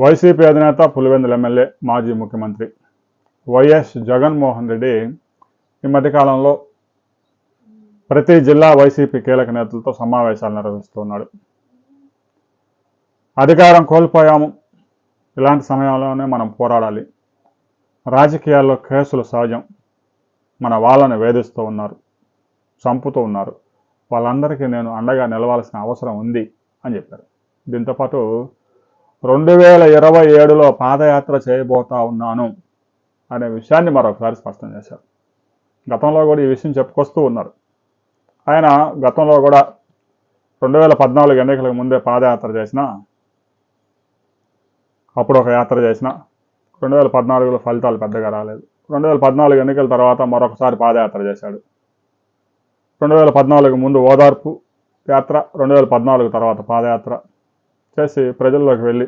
YCP అధినేత Pulivendula MLA మాజీ ముఖ్యమంత్రి వైఎస్ జగన్మోహన్ రెడ్డి ఈ మధ్యకాలంలో ప్రతి జిల్లా వైసీపీ కీలక నేతలతో సమావేశాలు నిర్వహిస్తున్నాడు. అధికారం కోల్పోయాము. ఇలాంటి సమయంలోనే మనం పోరాడాలి. రాజకీయాల్లో కేసులు సహజం. మన వాళ్ళని వేధిస్తూ ఉన్నారు. చంపుతూ ఉన్నారు. వాళ్ళందరికీ నేను అండగా నిలవాల్సిన అవసరం ఉంది అని చెప్పారు. దీంతోపాటు రెండు వేల ఇరవై ఏడులో పాదయాత్ర చేయబోతా ఉన్నాను అనే విషయాన్ని మరొకసారి స్పష్టం చేశారు. గతంలో కూడా ఈ విషయం చెప్పుకొస్తూ ఉన్నారు. ఆయన గతంలో కూడా రెండు వేల పద్నాలుగు ఎన్నికలకు ముందే పాదయాత్ర చేసిన అప్పుడు ఒక యాత్ర చేసిన రెండు వేల పద్నాలుగులో ఫలితాలు పెద్దగా రాలేదు. రెండు వేల పద్నాలుగు ఎన్నికల తర్వాత మరొకసారి పాదయాత్ర చేశాడు. రెండు వేల పద్నాలుగు ముందు ఓదార్పు యాత్ర రెండు వేల పద్నాలుగు తర్వాత పాదయాత్ర చేసి ప్రజల్లోకి వెళ్ళి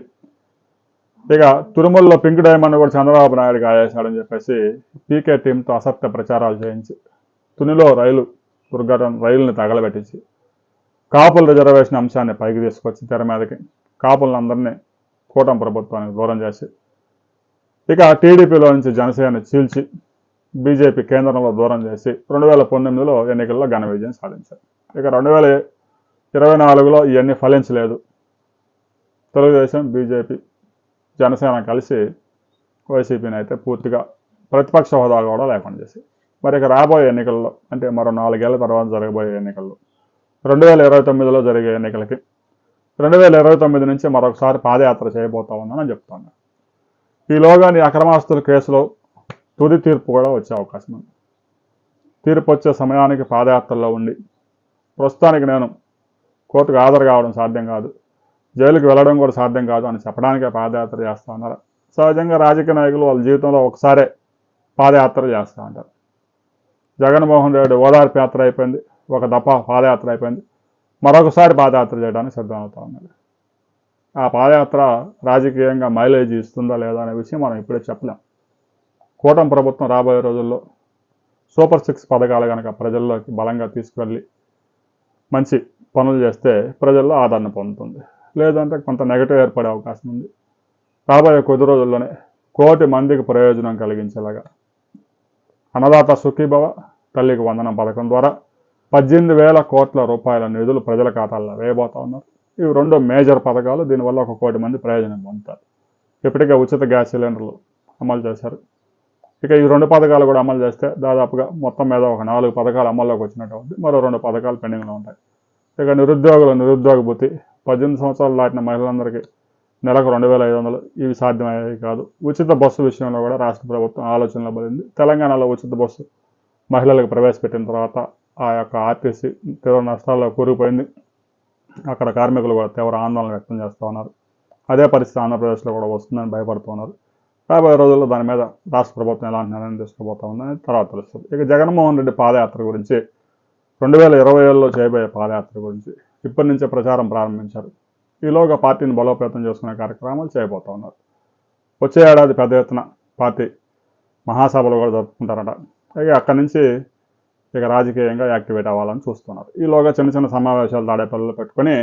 ఇక తిరుమలలో పింక్ డైమండ్ కూడా చంద్రబాబు నాయుడు గాయేశాడని చెప్పేసి పీకే టీంతో అసత్య ప్రచారాలు చేయించి తునిలో రైలు దుర్ఘటన రైలుని తగలబెట్టించి కాపుల రిజర్వేషన్ అంశాన్ని పైకి తీసుకొచ్చి తెర మీదకి కాపులందరినీ కూటమి ప్రభుత్వానికి దూరం చేసి ఇక టీడీపీలో నుంచి జనసేన చీల్చి బీజేపీ కేంద్రంలో దూరం చేసి రెండు వేల పంతొమ్మిదిలో ఎన్నికల్లో ఘన విజయం సాధించారు. ఇక రెండు వేల ఇరవై నాలుగులో ఇవన్నీ ఫలించలేదు. తెలుగుదేశం బీజేపీ జనసేన కలిసి వైసీపీని అయితే పూర్తిగా ప్రతిపక్ష హోదా కూడా లేకుండా చేసి మరి ఇక రాబోయే ఎన్నికల్లో అంటే మరో నాలుగేళ్ళ తర్వాత జరగబోయే ఎన్నికల్లో రెండు వేల ఇరవై తొమ్మిదిలో జరిగే ఎన్నికలకి రెండు వేల ఇరవై తొమ్మిది నుంచి మరొకసారి పాదయాత్ర చేయబోతా ఉన్నానని చెప్తాను. ఈలోగా నీ అక్రమాస్తుల కేసులో తుది తీర్పు కూడా వచ్చే అవకాశం ఉంది. తీర్పు వచ్చే సమయానికి పాదయాత్రలో ఉండి ప్రస్తుతానికి నేను కోర్టుకు హాజరు కావడం సాధ్యం కాదు. జైలుకి వెళ్ళడం కూడా సాధ్యం కాదు అని చెప్పడానికే పాదయాత్ర చేస్తూ ఉన్నారు. సహజంగా రాజకీయ నాయకులు వాళ్ళ జీవితంలో ఒకసారే పాదయాత్ర చేస్తూ ఉంటారు. జగన్మోహన్ రెడ్డి ఓదార్పు యాత్ర అయిపోయింది. ఒక దఫా పాదయాత్ర అయిపోయింది. మరొకసారి పాదయాత్ర చేయడానికి సిద్ధమవుతా ఉన్నారు ఆ పాదయాత్ర రాజకీయంగా మైలేజ్ ఇస్తుందా లేదా అనే విషయం మనం ఇప్పుడే చెప్పలేం. కూటమి ప్రభుత్వం రాబోయే రోజుల్లో సూపర్ సిక్స్ పథకాలు కనుక ప్రజల్లోకి బలంగా తీసుకువెళ్ళి మంచి పనులు చేస్తే ప్రజల్లో ఆదరణ పొందుతుంది. లేదంటే కొంత నెగటివ్ ఏర్పడే అవకాశం ఉంది. రాబోయే కొద్ది రోజుల్లోనే కోటి మందికి ప్రయోజనం కలిగించేలాగా. అన్నదాత సుఖీభవ తల్లికి వందనం పథకం ద్వారా పద్దెనిమిది వేల కోట్ల రూపాయల నిధులు ప్రజల ఖాతాల్లో వేయబోతా ఉన్నారు. ఇవి రెండు మేజర్ పథకాలు దీనివల్ల ఒక కోటి మంది ప్రయోజనం పొందుతారు. ఇప్పటికే ఉచిత గ్యాస్ సిలిండర్లు అమలు చేశారు. ఇక ఈ రెండు పథకాలు కూడా అమలు చేస్తే దాదాపుగా మొత్తం మీద ఒక నాలుగు పథకాలు అమల్లోకి వచ్చినట్టు ఉంది మరో రెండు పథకాలు పెండింగ్లో ఉంటాయి. ఇక నిరుద్యోగుల నిరుద్యోగ భూతి పద్దెనిమిది సంవత్సరాలు దాటిన మహిళలందరికీ నెలకు రెండు వేల ఐదు వందలు ఇవి సాధ్యమయ్యేవి కాదు. ఉచిత బస్సు విషయంలో కూడా రాష్ట్ర ప్రభుత్వం ఆలోచనలో పడింది. తెలంగాణలో ఉచిత బస్సు మహిళలకు ప్రవేశపెట్టిన తర్వాత ఆ యొక్క ఆర్టీసీ తీవ్ర నష్టాల్లో కూరుకుపోయింది. అక్కడ కార్మికులు కూడా తీవ్ర ఆందోళన వ్యక్తం చేస్తూ ఉన్నారు. అదే పరిస్థితి ఆంధ్రప్రదేశ్లో కూడా వస్తుందని భయపడుతున్నారు రాబోయే రోజుల్లో దాని మీద రాష్ట్ర ప్రభుత్వం ఎలాంటి నిర్ణయం తీసుకోబోతా ఉందని తర్వాత తెలుస్తుంది. ఇక జగన్మోహన్ రెడ్డి పాదయాత్ర గురించి రెండు వేల ఇరవై ఏడులో చేయబోయే పాదయాత్ర గురించి ఇప్పటి నుంచే ప్రచారం ప్రారంభించారు. ఈలోగా పార్టీని బలోపేతం చేసుకునే కార్యక్రమాలు చేయబోతా ఉన్నారు. వచ్చే ఏడాది పెద్ద ఎత్తున పార్టీ మహాసభలు కూడా జరుపుకుంటారట. ఇక అక్కడి నుంచి ఇక రాజకీయంగా యాక్టివేట్ అవ్వాలని చూస్తున్నారు. ఈలోగా చిన్న చిన్న సమావేశాలు దాడేపల్లిలో పెట్టుకొని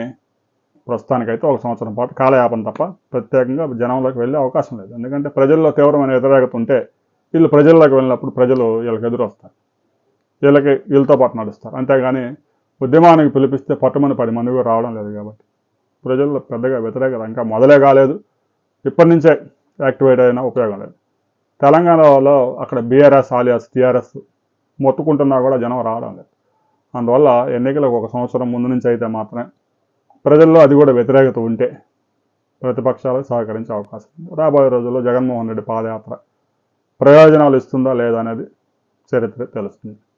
ప్రస్తుతానికైతే ఒక సంవత్సరం పాటు కాలయాపన తప్ప ప్రత్యేకంగా జనంలోకి వెళ్ళే అవకాశం లేదు. ఎందుకంటే ప్రజల్లో తీవ్రమైన వ్యతిరేకత ఉంటే వీళ్ళు ప్రజల్లోకి వెళ్ళినప్పుడు ప్రజలు వీళ్ళకి ఎదురొస్తారు. వీళ్ళకి వీళ్ళతో పాటు నడుస్తారు. అంతేగాని ఉద్యమానికి పిలిపిస్తే పట్టుమని పది మంది కూడా రావడం లేదు కాబట్టి. ప్రజల్లో పెద్దగా వ్యతిరేకత ఇంకా మొదలే కాలేదు. ఇప్పటి నుంచే యాక్టివేట్ అయినా ఉపయోగం లేదు. తెలంగాణలో అక్కడ బీఆర్ఎస్ ఆలియాస్ టీఆర్ఎస్ మొత్తుకుంటున్నా కూడా జనం రావడం లేదు. అందువల్ల ఎన్నికలకు ఒక సంవత్సరం ముందు నుంచి అయితే మాత్రమే ప్రజల్లో అది కూడా వ్యతిరేకత ఉంటే ప్రతిపక్షాలు సహకరించే అవకాశం ఉంది. రాబోయే రోజుల్లో జగన్మోహన్ రెడ్డి పాదయాత్ర ప్రయోజనాలు ఇస్తుందా లేదా అనేది చరిత్ర తెలుస్తుంది.